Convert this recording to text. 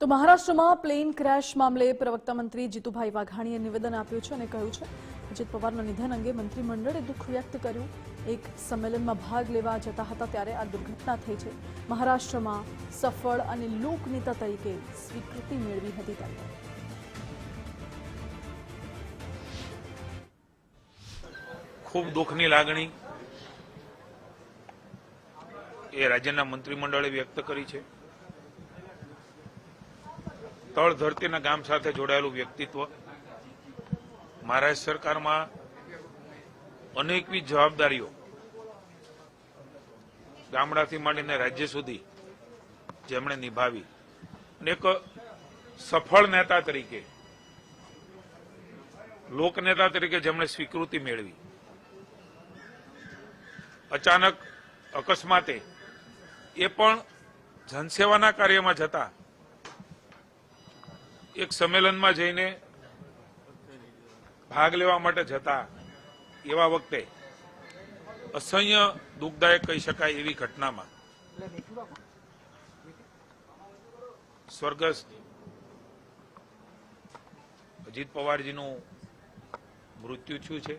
તો મહારાષ્ટ્રમાં plane crash મામલે પ્રવક્તા મંત્રી જીતુભાઈ વાઘાણીએ નિવેદન આપ્યું છે અને કહ્યું છે, અજીત પવારના નિધન અંગે મંત્રીમંડળે દુઃખ વ્યક્ત કર્યું. એક સંમેલનમાં ભાગ લેવા જતા હતા ત્યારે આ દુર્ઘટના થઈ છે. મહારાષ્ટ્રમાં સફળ અને લોકનેતા તરીકે સ્વીકૃતિ મેળવી હતી તેમણે ખૂબ દુઃખની લાગણી એ રાજ્યના મંત્રીમંડળે વ્યક્ત કરી છે. તળ ધરતીના ગામ સાથે જોડાયેલું વ્યક્તિત્વ મહારાષ્ટ્ર સરકારમાં અનેકવિધ જવાબદારીઓ ગામડાથી માંડીને રાજ્ય સુધી જેમણે નિભાવી. અને એક સફળ નેતા તરીકે લોકનેતા તરીકે જેમણે સ્વીકૃતિ મેળવી. અચાનક અકસ્માતે એ પણ જનસેવાના કાર્યમાં જતા એક સંમેલનમાં જઈને ભાગ લેવા માટે જતા એવા વખતે અસહ્ય દુઃખદાયક કહી શકાય એવી ઘટનામાં સ્વર્ગસ્થ અજીત પવારજીનું મૃત્યુ થયું છે.